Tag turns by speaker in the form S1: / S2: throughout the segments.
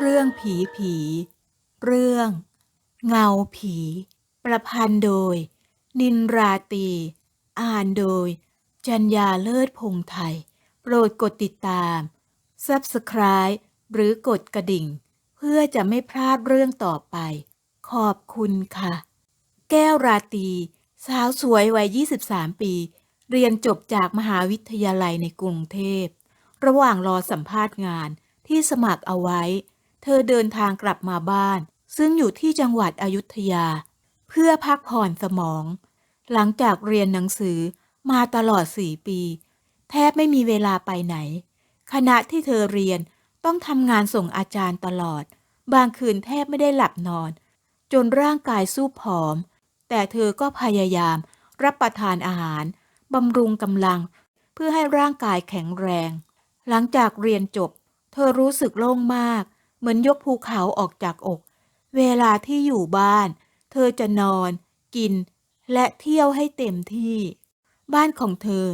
S1: เรื่องผีผี เรื่อง เงาผี ประพันธ์โดย นินราตี อ่านโดย จัญญาเลิศพงไทย โปรดกดติดตาม Subscribe หรือกดกระดิ่ง เพื่อจะไม่พลาดเรื่องต่อไป ขอบคุณค่ะ แก้วราตี สาวสวยวัย 23 ปี เรียนจบจากมหาวิทยาลัยในกรุงเทพ ระหว่างรอสัมภาษณ์งานที่สมัครเอาไว้ เธอเดินทางกลับมาบ้าน ซึ่งอยู่ที่จังหวัดอยุธยา เพื่อพักผ่อนสมอง หลังจากเรียนหนังสือมาตลอดสี่ปี แทบไม่มีเวลาไปไหน ขณะที่เธอเรียนต้องทำงานส่งอาจารย์ตลอด บางคืนแทบไม่ได้หลับนอน จนร่างกายสู้ผอม แต่เธอก็พยายามรับประทานอาหารบำรุงกำลัง เพื่อให้ร่างกายแข็งแรง หลังจากเรียนจบ เธอรู้สึกโล่งมาก มือนยกภูเขาออกจากอก เวลาที่อยู่บ้าน เธอจะนอน กิน และเที่ยวให้เต็มที่ บ้านของเธอ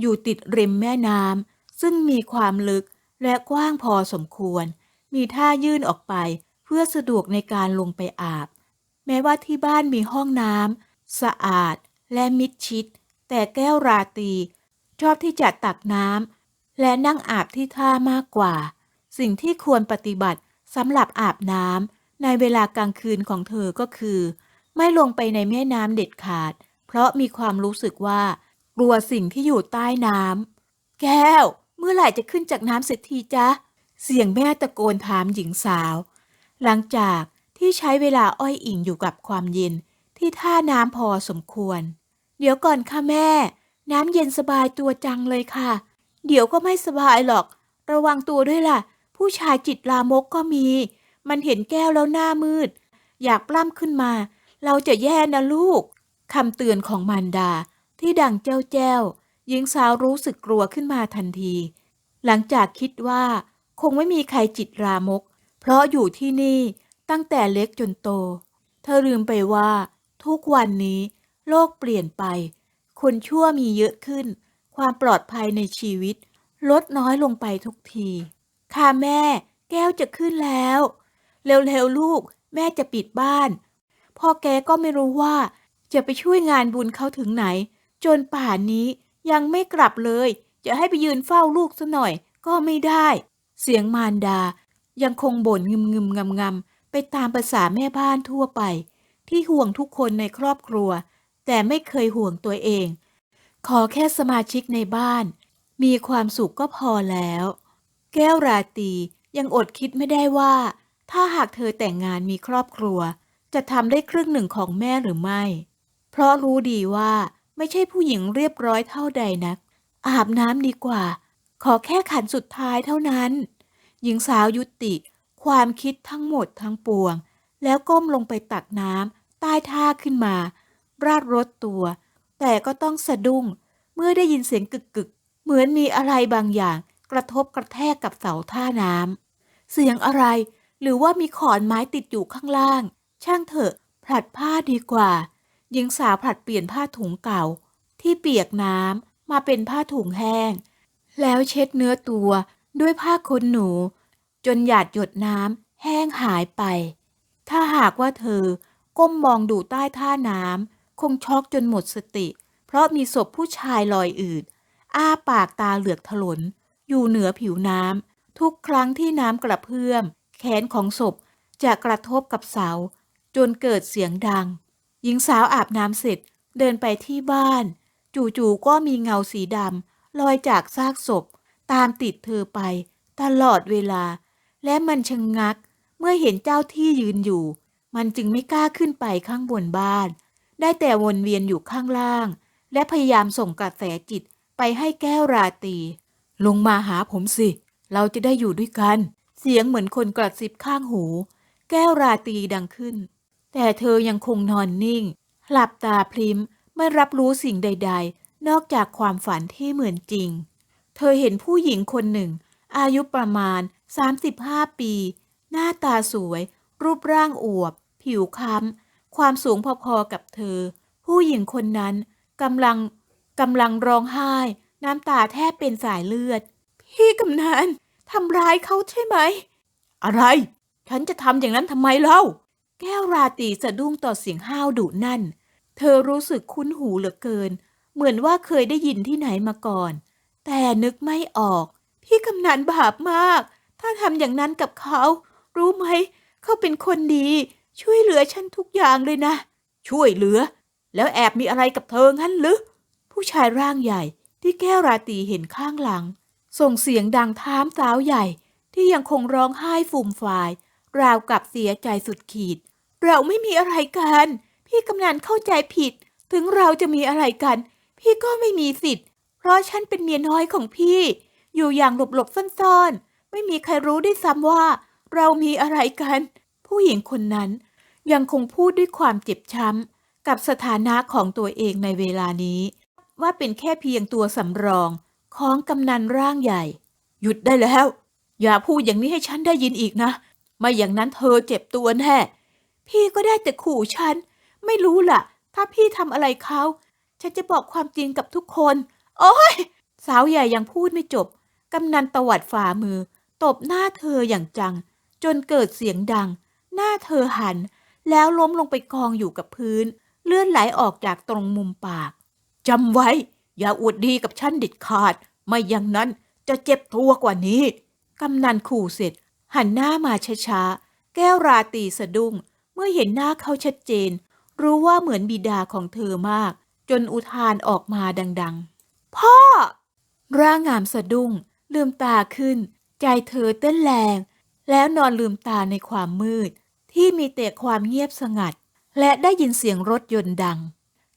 S1: อยู่ติดริมแม่น้ำซึ่งมีความลึกและกว้างพอสมควร มีท่ายื่นออกไปเพื่อสะดวกในการลงไปอาบ แม้ว่าที่บ้านมีห้องน้ำสะอาดและมิดชิด แต่แก้วราตรีชอบที่จะตักน้ำและนั่งอาบที่ท่ามากกว่า สิ่งที่ควรปฏิบัติ สำหรับอาบน้ำในเวลากลางคืนของเธอก็คือ ไม่ลงไปในแม่น้ำเด็ดขาด เพราะมีความรู้สึกว่า กลัวสิ่งที่อยู่ใต้น้ำแก้ว เมื่อไหร่จะขึ้นจากน้ำเสร็จทีจ๊ะ เสียงแม่ตะโกนถามหญิงสาว หลังจากที่ใช้เวลาอ้อยอิงอยู่กับความเย็นที่ท่าน้ำพอสมควร เดี๋ยวก่อนค่ะแม่ น้ำเย็นสบายตัวจังเลยค่ะ เดี๋ยวก็ไม่สบายหรอก ระวังตัวด้วยล่ะ ผู้ชายจิตลามกก็มี มันเห็นแก้วแล้วหน้ามืด อยากปล้ำขึ้นมา เราจะแย่นะลูกคำเตือนของมารดาที่ดังเจ้าแจ้วหญิงสาวรู้สึกกลัวขึ้นมาทันที หลังจากคิดว่า คงไม่มีใครจิตรามก เพราะอยู่ที่นี่ตั้งแต่เล็กจนโต เธอลืมไปว่า ทุกวันนี้ โลกเปลี่ยนไป คนชั่วมีเยอะขึ้น ความปลอดภัยในชีวิต ลดน้อยลงไปทุกที ค่ะแม่ แก้วจะขึ้นแล้ว เร็วๆลูก แม่จะปิดบ้าน พ่อแกก็ไม่รู้ว่า จะไปช่วยงานบุญเขาถึงไหน จนป่านนี้ยังไม่กลับเลย จะให้ไปยืนเฝ้าลูกซะหน่อย ก็ไม่ได้ เสียงมารดา ยังคงบ่นงึมงึมงำงำไปตามภาษาแม่บ้านทั่วไป ที่ห่วงทุกคนในครอบครัว แต่ไม่เคยห่วงตัวเอง ขอแค่สมาชิกในบ้าน มีความสุขก็พอแล้ว แก้วราตรียังอดคิดไม่ได้ว่า ถ้าหากเธอแต่งงานมีครอบครัว จะทำได้ครึ่งหนึ่งของแม่หรือไม่ เพราะรู้ดีว่าไม่ใช่ผู้หญิงเรียบร้อยเท่าใดนัก อาบน้ำดีกว่า ขอแค่ขันสุดท้ายเท่านั้น หญิงสาวยุติ ความคิดทั้งหมดทั้งปวง แล้วก้มลงไปตักน้ำใต้ท่าขึ้นมา ราดรถตัว แต่ก็ต้องสะดุ้ง เมื่อได้ยินเสียงกึกกึกเหมือนมีอะไรบางอย่าง กระทบกระแทกกับเสาท่าน้ำเสียงอะไร หรือว่ามีขอนไม้ติดอยู่ข้างล่าง ช่างเถอะ ผลัดผ้าดีกว่า หญิงสาวผลัดเปลี่ยนผ้าถุงเก่า ที่เปียกน้ำมาเป็นผ้าถุงแห้ง แล้วเช็ดเนื้อตัวด้วยผ้าขนหนู จนหยาดหยดน้ำแห้งหายไป ถ้าหากว่าเธอก้มมองดูใต้ท่าน้ำคงช็อกจนหมดสติ เพราะมีศพผู้ชายลอยอืดอ้าปากตาเหลือกถลน อยู่เหนือผิวน้ำทุกครั้งที่น้ำกระเพื่อม แขนของศพจะกระทบกับเสา จนเกิดเสียงดัง หญิงสาวอาบน้ำเสร็จเดินไปที่บ้าน จู่ๆก็มีเงาสีดำลอยจากซากศพ ตามติดเธอไป ตลอดเวลา และมันชะงงัก เมื่อเห็นเจ้าที่ยืนอยู่ มันจึงไม่กล้าขึ้นไปข้างบนบ้าน ได้แต่วนเวียนอยู่ข้างล่าง และพยายามส่งกระแสจิตไปให้แก้วราตรี ลงมาหาผมสิ เราจะได้อยู่ด้วยกัน เสียงเหมือนคนกระซิบข้างหู แก้วราตรีดังขึ้น แต่เธอยังคงนอนนิ่ง หลับตาพริมไม่รับรู้สิ่งใด ๆ นอกจากความฝันที่เหมือนจริง เธอเห็นผู้หญิงคนหนึ่ง อายุประมาณ 35 ปี หน้าตาสวย รูปร่างอวบ ผิวค้ำความสูงพอๆกับเธอ ผู้หญิงคนนั้นกำลังกำลังร้องไห้ น้ำตาแทบเป็นสายเลือด พี่กำนันทำร้ายเขาใช่ไหม อะไร ฉันจะทำอย่างนั้นทำไมเล่า แก้วราตรีสะดุ้งต่อเสียงห้าวดุนั่น เธอรู้สึกคุ้นหูเหลือเกิน เหมือนว่าเคยได้ยินที่ไหนมาก่อน แต่นึกไม่ออก พี่กำนันบาปมาก ถ้าทำอย่างนั้นกับเขา รู้ไหม เขาเป็นคนดี ช่วยเหลือฉันทุกอย่างเลยนะ ช่วยเหลือ แล้วแอบมีอะไรกับเธองั้นหรือผู้ชายร่างใหญ่ ที่แก้วราตีเห็นข้างหลัง ส่งเสียงดังท้ามสาวใหญ่ ที่ยังคงร้องไห้ฟูมฟาย ราวกับเสียใจสุดขีด เราไม่มีอะไรกัน พี่กำนันเข้าใจผิด ถึงเราจะมีอะไรกัน พี่ก็ไม่มีสิทธิ์ เพราะฉันเป็นเมียน้อยของพี่ อยู่อย่างหลบๆซ่อนๆ ไม่มีใครรู้ด้วยซ้ำว่า เรามีอะไรกัน ผู้หญิงคนนั้น ยังคงพูดด้วยความเจ็บช้ำกับสถานะของตัวเองในเวลานี้ ว่าเป็นแค่เพียงตัวสำรองของกำนันร่างใหญ่ หยุดได้แล้ว อย่าพูดอย่างนี้ให้ฉันได้ยินอีกนะ ไม่อย่างนั้นเธอเจ็บตัวแน่พี่ก็ได้แต่ขู่ฉัน ไม่รู้ล่ะ ถ้าพี่ทำอะไรเขา ฉันจะบอกความจริงกับทุกคน โอ้ย สาวใหญ่ยังพูดไม่จบ กำนันตวัดฝ่ามือ ตบหน้าเธออย่างจัง จนเกิดเสียงดัง หน้าเธอหัน แล้วล้มลงไปกองอยู่กับพื้น เลือดไหลออกจากตรงมุมปาก จำไว้ อย่าอวดดีกับฉันเด็ดขาด ไม่อย่างนั้นจะเจ็บตัวกว่านี้ กำนันขู่เสร็จ หันหน้ามาช้าๆ แก้วราตีสะดุ้ง เมื่อเห็นหน้าเขาชัดเจน รู้ว่าเหมือนบิดาของเธอมาก จนอุทานออกมาดังๆ พ่อ ร่างงามสะดุ้ง ลืมตาขึ้น ใจเธอเต้นแรง แล้วนอนลืมตาในความมืด ที่มีแต่ความเงียบสงัด และได้ยินเสียงรถยนต์ดัง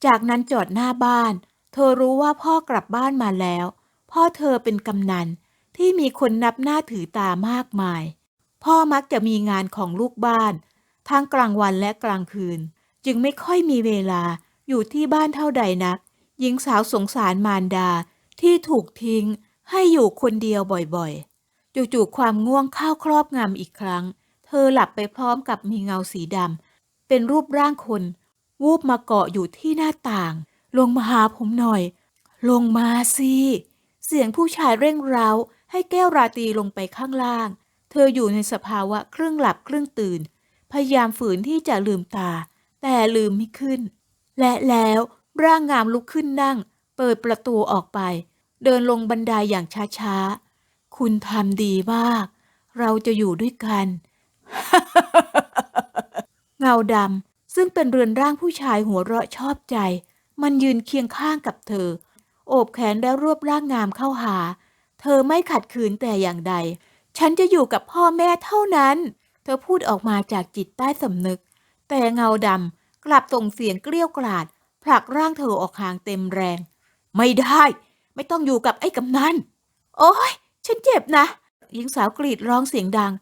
S1: จากนั้นจอดหน้าบ้าน เธอรู้ว่าพ่อกลับบ้านมาแล้ว พ่อเธอเป็นกำนันที่มีคนนับหน้าถือตามากมาย พ่อมักจะมีงานของลูกบ้าน ทั้งกลางวันและกลางคืน จึงไม่ค่อยมีเวลาอยู่ที่บ้านเท่าใดนัก หญิงสาวสงสารมารดาที่ถูกทิ้งให้อยู่คนเดียวบ่อยๆ จู่ๆความง่วงเข้าครอบงำอีกครั้ง เธอหลับไปพร้อมกับมีเงาสีดำเป็นรูปร่างคน วูบมาเกาะอยู่ที่หน้าต่าง ลงมาหาผมหน่อย ลงมาสิ เสียงผู้ชายเร่งเร้าให้แก้วราตรีลงไปข้างล่าง เธออยู่ในสภาวะครึ่งหลับครึ่งตื่น พยายามฝืนที่จะลืมตา แต่ลืมไม่ขึ้น และแล้วร่างงามลุกขึ้นนั่ง เปิดประตูออกไป เดินลงบันไดาอย่างช้าๆ คุณทำดีมาก เราจะอยู่ด้วยกัน เงาดำ ซึ่งเป็นเรือนร่างผู้ชายหัวเราะชอบใจ มันยืนเคียงข้างกับเธอ โอบแขนแล้วรวบร่างงามเข้าหา เธอไม่ขัดขืนแต่อย่างใด ฉันจะอยู่กับพ่อแม่เท่านั้น เธอพูดออกมาจากจิตใต้สำนึก แต่เงาดำกลับส่งเสียงเกลี้ยวกราดผลักร่างเธอออกห่างเต็มแรง ไม่ได้ ไม่ต้องอยู่กับไอ้กำนันโอ้ยฉันเจ็บนะหญิงสาวกรีดร้องเสียงดัง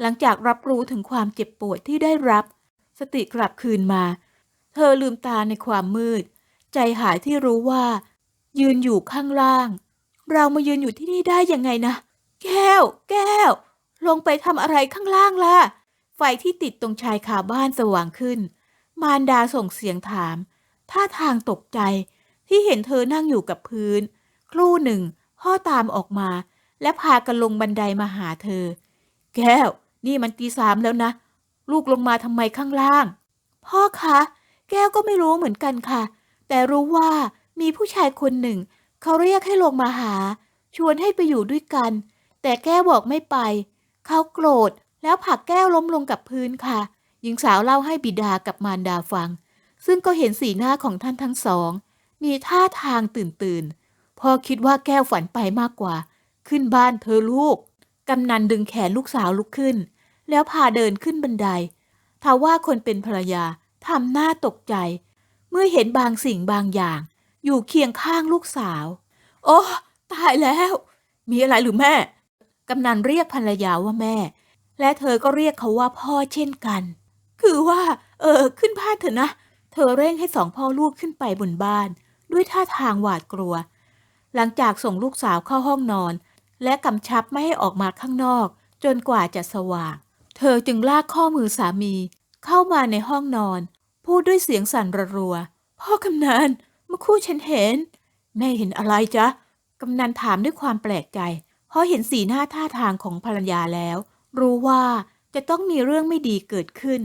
S1: หลังจากรับรู้ถึงความเจ็บปวดที่ได้รับ สติกลับคืนมา เธอลืมตาในความมืด ใจหายที่รู้ว่า ยืนอยู่ข้างล่าง เรามายืนอยู่ที่นี่ได้ยังไงนะ แก้ว แก้ว ลงไปทำอะไรข้างล่างล่ะ ไฟที่ติดตรงชายคาบ้านสว่างขึ้น มารดาส่งเสียงถาม ท่าทางตกใจที่เห็นเธอนั่งอยู่กับพื้น ครู่หนึ่ง พ่อตามออกมา และพากันลงบันไดมาหาเธอ แก้ว นี่มันตีสามแล้วนะ ลูกลงมาทำไมข้างล่าง พ่อคะ แก้วก็ไม่รู้เหมือนกันค่ะ แต่รู้ว่ามีผู้ชายคนหนึ่ง เขาเรียกให้ลงมาหา ชวนให้ไปอยู่ด้วยกัน แต่แก้วบอกไม่ไป เขาโกรธแล้วผลักแก้วล้มลงกับพื้นค่ะ หญิงสาวเล่าให้บิดากับมารดาฟัง ซึ่งก็เห็นสีหน้าของท่านทั้งสอง มีท่าทางตื่นตื่นพ่อคิดว่าแก้วฝันไปมากกว่า ขึ้นบ้านเธอลูก กำนันดึงแขนลูกสาวลุกขึ้น แล้วพาเดินขึ้นบันไดทว่าคนเป็นภรรยาทำหน้าตกใจ เมื่อเห็นบางสิ่งบางอย่าง อยู่เคียงข้างลูกสาว โอ้ตายแล้ว มีอะไรหรือแม่ กำนันเรียกภรรยาว่าแม่ และเธอก็เรียกเขาว่าพ่อเช่นกัน คือว่า เออ ขึ้นบ้านเถอะนะ เธอเร่งให้สองพ่อลูกขึ้นไปบนบ้าน ด้วยท่าทางหวาดกลัว หลังจากส่งลูกสาวเข้าห้องนอน และกำชับไม่ให้ออกมาข้างนอก จนกว่าจะสว่าง เธอจึงลากข้อมือสามีเข้ามาในห้องนอน พูดด้วยเสียงสั่นระรัว พ่อกำนันเมื่อคู่ฉันเห็น แม่เห็นอะไรจ๊ะกำนันถามด้วยความแปลกใจ เพราะเห็นสีหน้าท่าทางของภรรยาแล้ว รู้ว่าจะต้องมีเรื่องไม่ดีเกิดขึ้น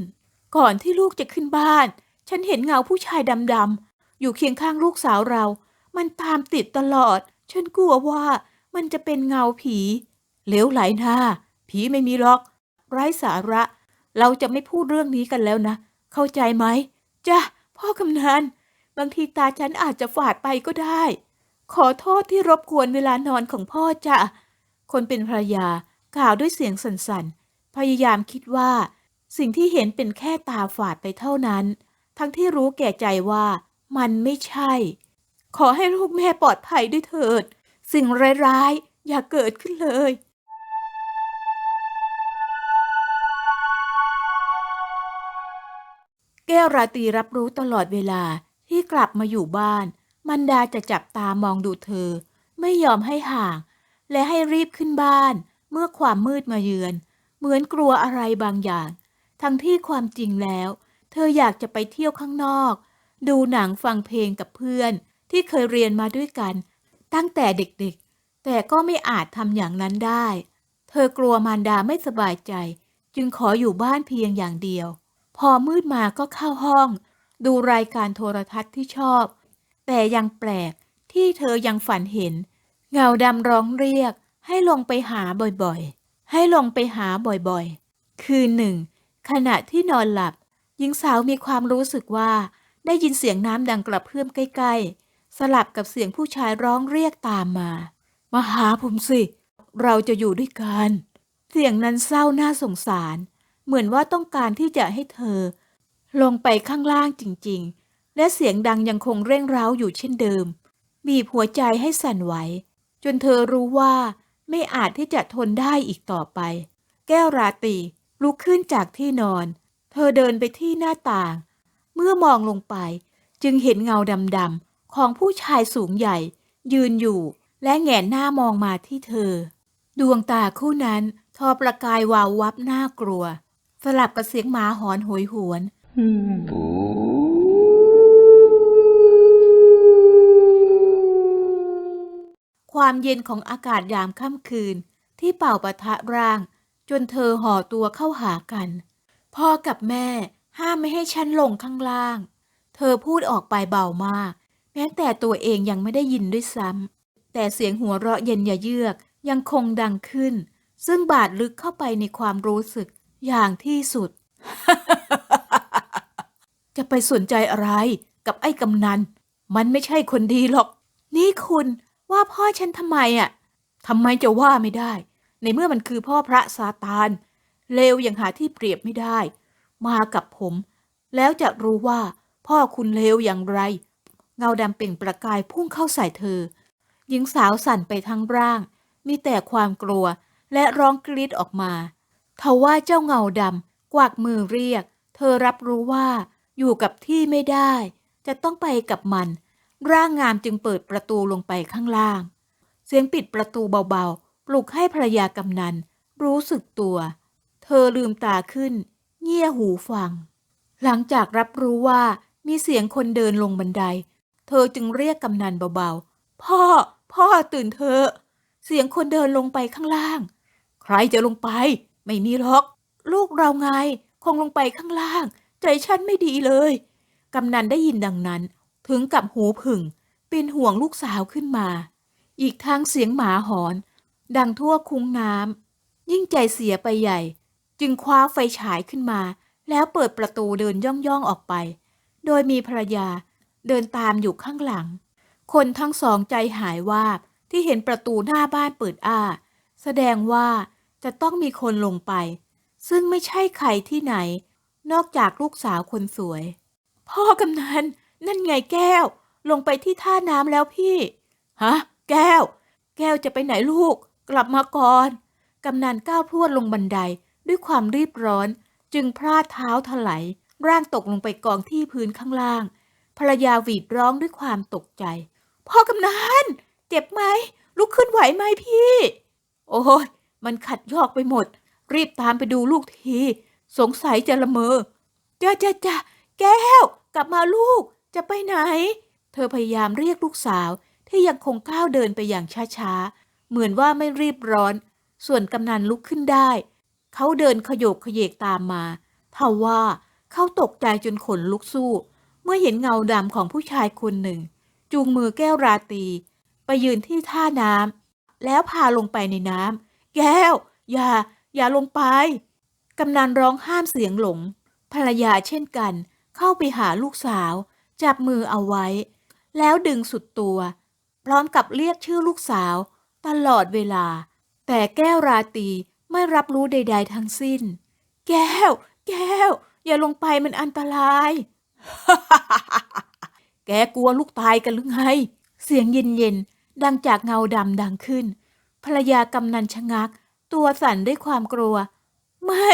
S1: ก่อนที่ลูกจะขึ้นบ้าน ฉันเห็นเงาผู้ชายดำๆอยู่เคียงข้างลูกสาวเรา มันตามติดตลอด ฉันกลัวว่ามันจะเป็นเงาผีเหลวไหลหน้าผีไม่มีหรอก ไร้สาระ เราจะไม่พูดเรื่องนี้กันแล้วนะ เข้าใจไหมจ้ะพ่อกำนันบางทีตาฉันอาจจะฝาดไปก็ได้ ขอโทษที่รบกวนเวลานอนของพ่อจ้ะคนเป็นภรรยากล่าวด้วยเสียงสั่นๆ พยายามคิดว่า สิ่งที่เห็นเป็นแค่ตาฝาดไปเท่านั้น ทั้งที่รู้แก่ใจว่ามันไม่ใช่ ขอให้ลูกแม่ปลอดภัยด้วยเถิด สิ่งร้ายๆ อย่าเกิดขึ้นเลย ก้วราตรีรับรู้ตลอดเวลาที่กลับมาอยู่บ้าน มันดาจะจับตามองดูเธอ ไม่ยอมให้ห่าง และให้รีบขึ้นบ้าน เมื่อความมืดมาเยือน เหมือนกลัวอะไรบางอย่าง ทั้งที่ความจริงแล้ว เธออยากจะไปเที่ยวข้างนอก ดูหนังฟังเพลงกับเพื่อนที่เคยเรียนมาด้วยกัน ตั้งแต่เด็กๆ แต่ก็ไม่อาจทำอย่างนั้นได้ เธอกลัวมารดาไม่สบายใจ จึงขออยู่บ้านเพียงอย่างเดียว พอมืดมาก็เข้าห้อง ดูรายการโทรทัศน์ที่ชอบ แต่ยังแปลกที่เธอยังฝันเห็น เงาดำร้องเรียก ให้ลงไปหาบ่อยๆ ให้ลงไปหาบ่อยๆ คืนหนึ่ง ขณะที่นอนหลับ หญิงสาวมีความรู้สึกว่า ได้ยินเสียงน้ำดังกระเพื่อมใกล้ๆ สลับกับเสียงผู้ชายร้องเรียกตามมา มาหาผมสิ เราจะอยู่ด้วยกัน เสียงนั้นเศร้าน่าสงสาร เหมือนว่าต้องการที่จะให้เธอ ลงไปข้างล่างจริงๆ และเสียงดังยังคงเร่งร้าวอยู่เช่นเดิม บีบหัวใจให้สั่นไหว จนเธอรู้ว่าไม่อาจที่จะทนได้อีกต่อไป แก้วราตรีลุกขึ้นจากที่นอน เธอเดินไปที่หน้าต่าง เมื่อมองลงไปจึงเห็นเงาดำๆของผู้ชายสูงใหญ่ ยืนอยู่และแงนหน้ามองมาที่เธอ ดวงตาคู่นั้นทอประกายวาววับน่ากลัว สลับกับเสียงหมาหอนโหยหวนความเย็นของอากาศยามค่ำคืนที่เป่าปะทะร่าง จนเธอห่อตัวเข้าหากัน พ่อกับแม่ห้ามไม่ให้ฉันลงข้างล่าง เธอพูดออกไปเบามาก แม้แต่ตัวเองยังไม่ได้ยินด้วยซ้ำแต่เสียงหัวเราะเย็นยะเยือกยังคงดังขึ้น ซึ่งบาดลึกเข้าไปในความรู้สึก อย่างที่สุด จะไปสนใจอะไรกับไอ้กำนัน มันไม่ใช่คนดีหรอก นี่คุณว่าพ่อฉันทำไมอะทำไมจะว่าไม่ได้ ในเมื่อมันคือพ่อพระซาตาน เลวอย่างหาที่เปรียบไม่ได้ มากับผม แล้วจะรู้ว่าพ่อคุณเลวอย่างไร เงาดำเปล่งประกายพุ่งเข้าใส่เธอ หญิงสาวสั่นไปทั้งร่าง มีแต่ความกลัวและร้องกรีดออกมา ทว่าเจ้าเงาดำกวักมือเรียก เธอรับรู้ว่าอยู่กับที่ไม่ได้ จะต้องไปกับมัน ร่างงามจึงเปิดประตูลงไปข้างล่าง เสียงปิดประตูเบาๆ ปลุกให้ภรรยากำนัน รู้สึกตัว เธอลืมตาขึ้น เงี่ยหูฟัง หลังจากรับรู้ว่ามีเสียงคนเดินลงบันได เธอจึงเรียกกำนันเบาๆ พ่อ พ่อตื่นเถอะ เสียงคนเดินลงไปข้างล่าง ใครจะลงไป ไม่มีหรอก ลูกเราไง คงลงไปข้างล่าง ใจฉันไม่ดีเลย กำนันได้ยินดังนั้น ถึงกับหูผึ่ง เป็นห่วงลูกสาวขึ้นมา อีกทั้งเสียงหมาหอน ดังทั่วคุ้งน้ำยิ่งใจเสียไปใหญ่ จึงคว้าไฟฉายขึ้นมา แล้วเปิดประตูเดินย่องๆออกไป โดยมีภรรยาเดินตามอยู่ข้างหลัง คนทั้งสองใจหายวาบที่เห็นประตูหน้าบ้านเปิดอ้า แสดงว่า จะต้องมีคนลงไป ซึ่งไม่ใช่ใครที่ไหน นอกจากลูกสาวคนสวย พ่อกำนันนั่นไงแก้ว ลงไปที่ท่าน้ำแล้วพี่ฮะแก้ว แก้วจะไปไหนลูก กลับมาก่อนกำนันก้าวพรวดลงบันไดด้วยความรีบร้อน จึงพลาดเท้าถลายร่างตกลงไปกองที่พื้นข้างล่าง ภรรยาหวีดร้องด้วยความตกใจ พ่อกำนันเจ็บไหมลุกขึ้นไหวไหมพี่ โอ้ย มันขัดยอกไปหมด รีบตามไปดูลูกที สงสัยจะละเมอจ้าจ้าจ้าแก้ว กลับมาลูก จะไปไหน เธอพยายามเรียกลูกสาว ที่ยังคงก้าวเดินไปอย่างช้าๆ เหมือนว่าไม่รีบร้อน ส่วนกำนันลุกขึ้นได้ เขาเดินขยโยกขยเยกตามมาทว่าเขาตกใจจนขนลุกสู้ เมื่อเห็นเงาดำของผู้ชายคนหนึ่ง จูงมือแก้วราตี ไปยืนที่ท่าน้ำแล้วพาลงไปในน้ำ แก้ว อย่า อย่าลงไป กำนันร้องห้ามเสียงหลง ภรรยาเช่นกัน เข้าไปหาลูกสาว จับมือเอาไว้ แล้วดึงสุดตัว พร้อมกับเรียกชื่อลูกสาว ตลอดเวลา แต่แก้วราตรีไม่รับรู้ใด ๆ ทั้งสิ้น แก้ว แก้ว อย่าลงไปมันอันตราย แกกลัวลูกตายกันหรือไง เสียงเย็นๆ ดังจากเงาดำดังขึ้น ภรรยากำนันชะงัก ตัวสั่นด้วยความกลัว ไม่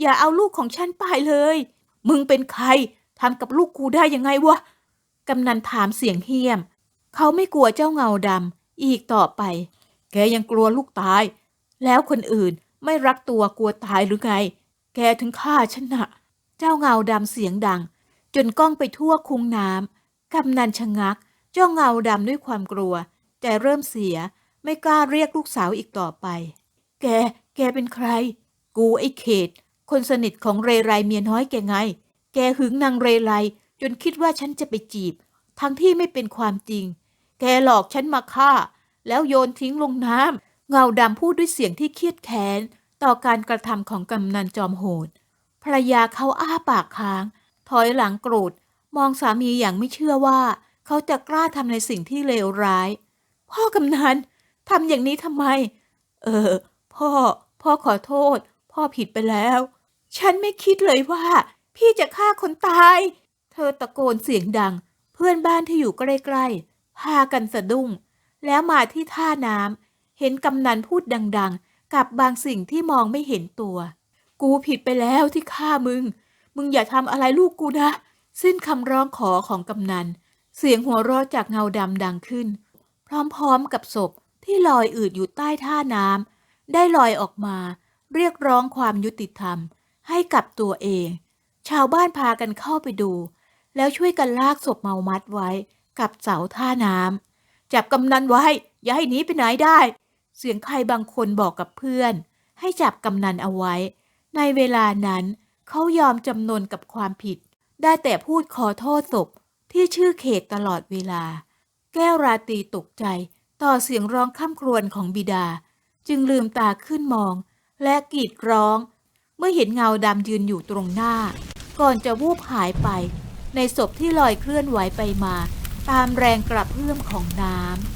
S1: อย่าเอาลูกของฉันไปเลย มึงเป็นใครทำกับลูกกูได้ยังไงวะกำนันถามเสียงเฮี้ยม เขาไม่กลัวเจ้าเงาดำอีกต่อไป แกยังกลัวลูกตาย แล้วคนอื่นไม่รักตัวกลัวตายหรือไง แกถึงฆ่าฉันนะเจ้าเงาดำเสียงดัง จนก้องไปทั่วคุงน้ำกำนันชะงัก เจ้าเงาดำด้วยความกลัวแต่เริ่มเสีย ไม่กล้าเรียกลูกสาวอีกต่อไป แก แกเป็นใคร กูไอ้เขต คนสนิทของเรไรเมียน้อยแกไง แกหึงนางเรไร จนคิดว่าฉันจะไปจีบ ทั้งที่ไม่เป็นความจริง แกหลอกฉันมาฆ่า แล้วโยนทิ้งลงน้ำเงาดำพูดด้วยเสียงที่เครียดแค้น ต่อการกระทำของกำนันจอมโหดภรรยาเขาอ้าปากค้าง ถอยหลังโกรธ มองสามีอย่างไม่เชื่อว่า เขาจะกล้าทำในสิ่งที่เลวร้าย พ่อกำนัน ทำอย่างนี้ทำไม เออ พ่อ พ่อขอโทษ พ่อผิดไปแล้ว ฉันไม่คิดเลยว่า พี่จะฆ่าคนตาย เธอตะโกนเสียงดัง เพื่อนบ้านที่อยู่ใกล้ๆ พากันสะดุ้ง แล้วมาที่ท่าน้ำ เห็นกำนันพูดดังๆ กับบางสิ่งที่มองไม่เห็นตัว กูผิดไปแล้วที่ฆ่ามึง มึงอย่าทำอะไรลูกกูนะ สิ้นคำร้องขอของกำนัน เสียงหัวเราะจากเงาดำดังขึ้น พร้อมๆกับศพ ที่ลอยอืดอยู่ใต้ท่าน้ำได้ลอยออกมา เรียกร้องความยุติธรรม ให้กับตัวเอง ชาวบ้านพากันเข้าไปดู แล้วช่วยกันลากศพเมามัดไว้ กับเสาท่าน้ำจับกำนันไว้ อย่าให้หนีไปไหนได้ เสียงใครบางคนบอกกับเพื่อน ให้จับกำนันเอาไว้ ในเวลานั้น เขายอมจำนนกับความผิด ได้แต่พูดขอโทษศพที่ชื่อเขตตลอดเวลา แก้วราตีตกใจ ต่อเสียงร้องข้ามครวญของบิดา จึงลืมตาขึ้นมอง และกรีดร้อง เมื่อเห็นเงาดำยืนอยู่ตรงหน้า ก่อนจะวูบหายไป ในศพที่ลอยเคลื่อนไหวไปมา ตามแรงกระเพื่อมของน้ำ